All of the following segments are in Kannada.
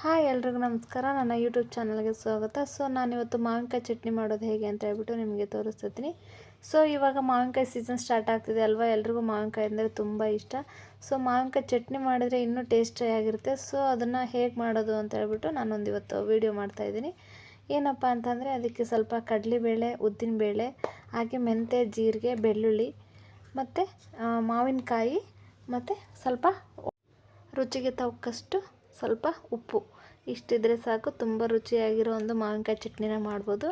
ಹಾಯ್ ಎಲ್ರಿಗೂ ನಮಸ್ಕಾರ. ನನ್ನ ಯೂಟ್ಯೂಬ್ ಚಾನಲ್ಗೆ ಸ್ವಾಗತ. ಸೊ ನಾನಿವತ್ತು ಮಾವಿನಕಾಯಿ ಚಟ್ನಿ ಮಾಡೋದು ಹೇಗೆ ಅಂತ ಹೇಳ್ಬಿಟ್ಟು ನಿಮಗೆ ತೋರಿಸ್ತೀನಿ ಸೊ ಇವಾಗ ಮಾವಿನಕಾಯಿ ಸೀಸನ್ ಸ್ಟಾರ್ಟ್ ಆಗ್ತಿದೆ ಅಲ್ವಾ? ಎಲ್ರಿಗೂ ಮಾವಿನಕಾಯಿ ಅಂದರೆ ತುಂಬ ಇಷ್ಟ. ಸೊ ಮಾವಿನಕಾಯಿ ಚಟ್ನಿ ಮಾಡಿದರೆ ಇನ್ನೂ ಟೇಸ್ಟಿಯಾಗಿರುತ್ತೆ ಸೊ ಅದನ್ನು ಹೇಗೆ ಮಾಡೋದು ಅಂತ ಹೇಳ್ಬಿಟ್ಟು ನಾನೊಂದು ಇವತ್ತು ವೀಡಿಯೋ ಮಾಡ್ತಾಯಿದ್ದೀನಿ ಏನಪ್ಪ ಅಂತಂದರೆ ಅದಕ್ಕೆ ಸ್ವಲ್ಪ ಕಡಲೆಬೇಳೆ, ಉದ್ದಿನಬೇಳೆ, ಹಾಗೆ ಮೆಂತೆ ಜೀರಿಗೆ, ಬೆಳ್ಳುಳ್ಳಿ, ಮತ್ತು ಮಾವಿನಕಾಯಿ, ಮತ್ತು ಸ್ವಲ್ಪ ರುಚಿಗೆ ತಕ್ಕಷ್ಟು ಸ್ವಲ್ಪ ಉಪ್ಪು ಇಷ್ಟಿದ್ರೆ ಸಾಕು. ತುಂಬ ರುಚಿಯಾಗಿರೋ ಒಂದು ಮಾವಿನಕಾಯಿ ಚಟ್ನಿನ ಮಾಡ್ಬೋದು.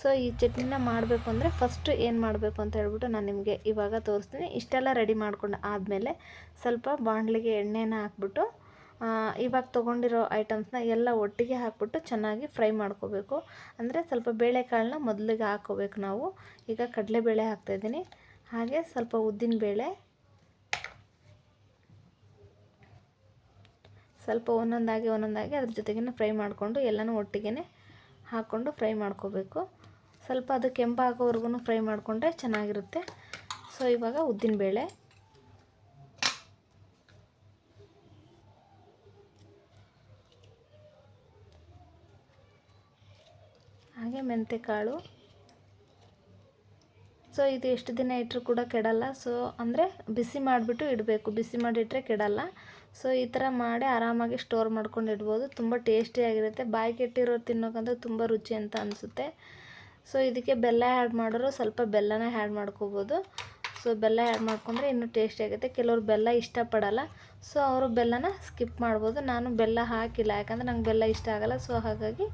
ಸೊ ಈ ಚಟ್ನಿನ ಮಾಡಬೇಕು ಅಂದರೆ ಫಸ್ಟು ಏನು ಮಾಡಬೇಕು ಅಂತ ಹೇಳ್ಬಿಟ್ಟು ನಾನು ನಿಮಗೆ ಇವಾಗ ತೋರಿಸ್ತೀನಿ. ಇಷ್ಟೆಲ್ಲ ರೆಡಿ ಮಾಡ್ಕೊಂಡು ಆದಮೇಲೆ ಸ್ವಲ್ಪ ಬಾಣಲಿಗೆ ಎಣ್ಣೆನ ಹಾಕ್ಬಿಟ್ಟು ಇವಾಗ ತೊಗೊಂಡಿರೋ ಐಟಮ್ಸ್ನ ಎಲ್ಲ ಒಟ್ಟಿಗೆ ಹಾಕ್ಬಿಟ್ಟು ಚೆನ್ನಾಗಿ ಫ್ರೈ ಮಾಡ್ಕೋಬೇಕು. ಅಂದರೆ ಸ್ವಲ್ಪ ಬೇಳೆಕಾಳನ್ನ ಮೊದಲಿಗೆ ಹಾಕ್ಕೋಬೇಕು ನಾವು. ಈಗ ಕಡಲೆಬೇಳೆ ಹಾಕ್ತಾಯಿದ್ದೀನಿ ಹಾಗೆ ಸ್ವಲ್ಪ ಉದ್ದಿನಬೇಳೆ ಸ್ವಲ್ಪ ಒಂದೊಂದಾಗಿ ಒಂದೊಂದಾಗಿ ಅದ್ರ ಜೊತೆಗೇ ಫ್ರೈ ಮಾಡಿಕೊಂಡು ಎಲ್ಲನೂ ಒಟ್ಟಿಗೆ ಹಾಕ್ಕೊಂಡು ಫ್ರೈ ಮಾಡ್ಕೋಬೇಕು. ಸ್ವಲ್ಪ ಅದು ಕೆಂಪಾಗೋವರೆಗೂ ಫ್ರೈ ಮಾಡಿಕೊಂಡ್ರೆ ಚೆನ್ನಾಗಿರುತ್ತೆ. ಸೊ, ಇವಾಗ ಉದ್ದಿನಬೇಳೆ ಹಾಗೆ ಮೆಂತೆಕಾಳು. ಸೊ ಇದು ಎಷ್ಟು ದಿನ ಇಟ್ಟರೂ ಕೂಡ ಕೆಡಲ್ಲ. ಸೊ ಅಂದರೆ ಬಿಸಿ ಮಾಡಿಬಿಟ್ಟು ಇಡಬೇಕು. ಬಿಸಿ ಮಾಡಿಟ್ರೆ ಕೆಡಲ್ಲ. ಸೊ ಈ ಥರ ಮಾಡಿ ಆರಾಮಾಗಿ ಸ್ಟೋರ್ ಮಾಡ್ಕೊಂಡು ಇಡ್ಬೋದು. ತುಂಬ ಟೇಸ್ಟಿಯಾಗಿರುತ್ತೆ ಬಾಯಿ ಕೆಟ್ಟಿರೋ ತಿನ್ನೋಕಂದ್ರೆ ತುಂಬ ರುಚಿ ಅಂತ ಅನಿಸುತ್ತೆ. ಸೊ ಇದಕ್ಕೆ ಬೆಲ್ಲ ಆ್ಯಡ್ ಮಾಡೋರು ಸ್ವಲ್ಪ ಬೆಲ್ಲನ ಆ್ಯಡ್ ಮಾಡ್ಕೋಬೋದು. ಸೊ ಬೆಲ್ಲ ಆ್ಯಡ್ ಮಾಡಿಕೊಂಡ್ರೆ ಇನ್ನೂ ಟೇಸ್ಟಿಯಾಗುತ್ತೆ ಕೆಲವರು ಬೆಲ್ಲ ಇಷ್ಟಪಡಲ್ಲ. ಸೊ ಅವರು ಬೆಲ್ಲನ ಸ್ಕಿಪ್ ಮಾಡ್ಬೋದು. ನಾನು ಬೆಲ್ಲ ಹಾಕಿಲ್ಲ. ಯಾಕಂದರೆ ನಂಗೆ ಬೆಲ್ಲ ಇಷ್ಟ ಆಗಲ್ಲ. ಸೊ ಹಾಗಾಗಿ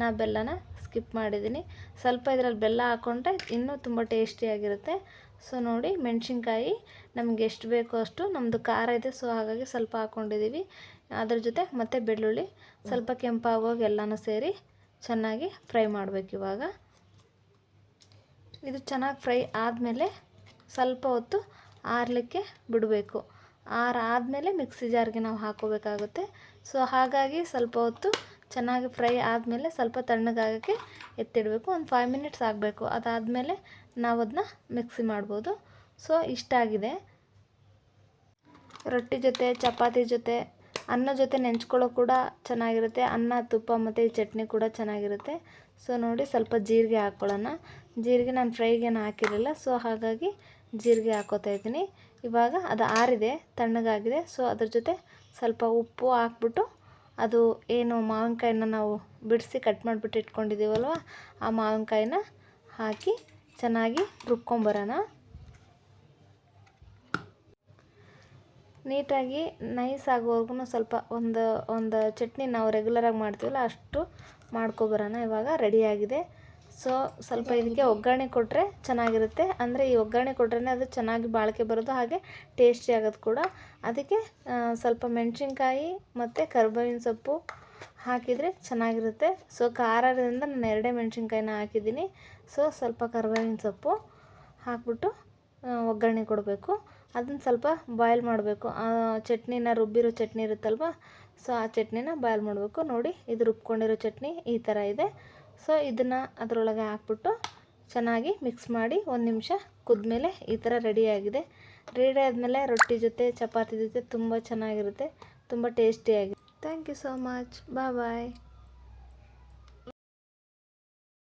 ನಾ ಬೆಲ್ಲನ ಸ್ಕಿಪ್ ಮಾಡಿದ್ದೀನಿ. ಸ್ವಲ್ಪ ಇದರಲ್ಲಿ ಬೆಲ್ಲ ಹಾಕ್ಕೊಂಡ್ರೆ ಇನ್ನೂ ತುಂಬ ಟೇಸ್ಟಿಯಾಗಿರುತ್ತೆ ಸೊ ನೋಡಿ, ಮೆಣಸಿನ್ಕಾಯಿ ನಮ್ಗೆ ಎಷ್ಟು ಬೇಕೋ ಅಷ್ಟು ನಮ್ಮದು ಖಾರ ಇದೆ. ಸೊ ಹಾಗಾಗಿ ಸ್ವಲ್ಪ ಹಾಕ್ಕೊಂಡಿದ್ದೀವಿ ಅದ್ರ ಜೊತೆ ಮತ್ತು ಬೆಳ್ಳುಳ್ಳಿ, ಸ್ವಲ್ಪ ಕೆಂಪಾಗೋಗಿ ಎಲ್ಲನೂ ಸೇರಿ ಚೆನ್ನಾಗಿ ಫ್ರೈ ಮಾಡಬೇಕು ಇವಾಗ. ಇದು ಚೆನ್ನಾಗಿ ಫ್ರೈ ಆದಮೇಲೆ ಸ್ವಲ್ಪ ಹೊತ್ತು ಆರಲಿಕ್ಕೆ ಬಿಡಬೇಕು. ಆರಾದಮೇಲೆ ಮಿಕ್ಸಿ ಜಾರ್ಗೆ ನಾವು ಹಾಕೋಬೇಕಾಗುತ್ತೆ. ಸೊ, ಹಾಗಾಗಿ ಸ್ವಲ್ಪ ಹೊತ್ತು ಚೆನ್ನಾಗಿ ಫ್ರೈ ಆದಮೇಲೆ ಸ್ವಲ್ಪ ತಣ್ಣಗಾಗೋಕ್ಕೆ ಎತ್ತಿಡಬೇಕು. ಒಂದು ಫೈವ್ ಮಿನಿಟ್ಸ್ ಆಗಬೇಕು. ಅದಾದಮೇಲೆ ನಾವು ಅದನ್ನ ಮಿಕ್ಸಿ ಮಾಡ್ಬೋದು. ಸೊ ಇಷ್ಟ ಆಗಿದೆ ರೊಟ್ಟಿ ಜೊತೆ, ಚಪಾತಿ ಜೊತೆ, ಅನ್ನ ಜೊತೆ ನೆಂಚ್ಕೊಳ್ಳೋ ಕೂಡ ಚೆನ್ನಾಗಿರುತ್ತೆ. ಅನ್ನ, ತುಪ್ಪ ಮತ್ತು ಚಟ್ನಿ ಕೂಡ ಚೆನ್ನಾಗಿರುತ್ತೆ. ಸೊ, ನೋಡಿ ಸ್ವಲ್ಪ ಜೀರಿಗೆ ಹಾಕ್ಕೊಳ್ಳೋಣ. ಜೀರಿಗೆ ನಾನು ಫ್ರೈಗೇನು ಹಾಕಿರಲಿಲ್ಲ ಸೊ ಹಾಗಾಗಿ ಜೀರಿಗೆ ಹಾಕೋತಾ ಇದ್ದೀನಿ. ಇವಾಗ ಅದು ಆರಿದೆ, ತಣ್ಣಗಾಗಿದೆ ಸೊ ಅದ್ರ ಜೊತೆ ಸ್ವಲ್ಪ ಉಪ್ಪು ಹಾಕ್ಬಿಟ್ಟು ಅದು ಏನು ಮಾವಿನಕಾಯಿನ ನಾವು ಬಿಡಿಸಿ ಕಟ್ ಮಾಡಿಬಿಟ್ಟು ಇಟ್ಕೊಂಡಿದ್ದೀವಲ್ವ, ಆ ಮಾವಿನಕಾಯಿನ ಹಾಕಿ ಚೆನ್ನಾಗಿ ರುಬ್ಕೊಂಬರೋಣ. ನೀಟಾಗಿ ನೈಸ್ ಆಗೋವರೆಗೂ ಸ್ವಲ್ಪ ಒಂದು ಒಂದು ಚಟ್ನಿ ನಾವು ರೆಗ್ಯುಲರಾಗಿ ಮಾಡ್ತೀವಲ್ಲ, ಅಷ್ಟು ಮಾಡ್ಕೊಬರೋಣ. ಇವಾಗ ರೆಡಿಯಾಗಿದೆ ಸೊ ಸ್ವಲ್ಪ ಇದಕ್ಕೆ ಒಗ್ಗರಣೆ ಕೊಟ್ಟರೆ ಚೆನ್ನಾಗಿರುತ್ತೆ. ಅಂದರೆ ಈ ಒಗ್ಗರಣೆ ಕೊಟ್ರೆ ಅದು ಚೆನ್ನಾಗಿ ಬಾಳಿಕೆ ಬರೋದು ಹಾಗೆ ಟೇಸ್ಟಿ ಆಗೋದು ಕೂಡ. ಅದಕ್ಕೆ ಸ್ವಲ್ಪ ಮೆಣಸಿನ್ಕಾಯಿ ಮತ್ತು ಕರ್ಬೇವಿನ ಸೊಪ್ಪು ಹಾಕಿದರೆ ಚೆನ್ನಾಗಿರುತ್ತೆ. ಸೊ ಖಾರದಿಂದ ನಾನು ಎರಡೇ ಮೆಣಸಿನ್ಕಾಯಿನ ಹಾಕಿದ್ದೀನಿ. ಸೊ ಸ್ವಲ್ಪ ಕರ್ಬೇವಿನ ಸೊಪ್ಪು ಹಾಕ್ಬಿಟ್ಟು ಒಗ್ಗರಣೆ ಕೊಡಬೇಕು. ಅದನ್ನು ಸ್ವಲ್ಪ ಬಾಯ್ಲ್ ಮಾಡಬೇಕು. ಚಟ್ನಿನ ರುಬ್ಬಿರೋ ಚಟ್ನಿ ಇರುತ್ತಲ್ವ ಸೊ ಆ ಚಟ್ನಿನ ಬಾಯ್ಲ್ ಮಾಡಬೇಕು. ನೋಡಿ ಇದು ರುಬ್ಕೊಂಡಿರೋ ಚಟ್ನಿ ಈ ಥರ ಇದೆ. ಸೊ ಇದನ್ನು ಅದರೊಳಗೆ ಹಾಕ್ಬಿಟ್ಟು ಚೆನ್ನಾಗಿ ಮಿಕ್ಸ್ ಮಾಡಿ ಒಂದು ನಿಮಿಷ ಕುದ್ಮೇಲೆ ಈ ಥರ ರೆಡಿಯಾಗಿದೆ ರೆಡಿ ಆದಮೇಲೆ ರೊಟ್ಟಿ ಜೊತೆ, ಚಪಾತಿ ಜೊತೆ ತುಂಬ ಚೆನ್ನಾಗಿರುತ್ತೆ. ತುಂಬ ಟೇಸ್ಟಿಯಾಗಿದೆ thank you so much bye bye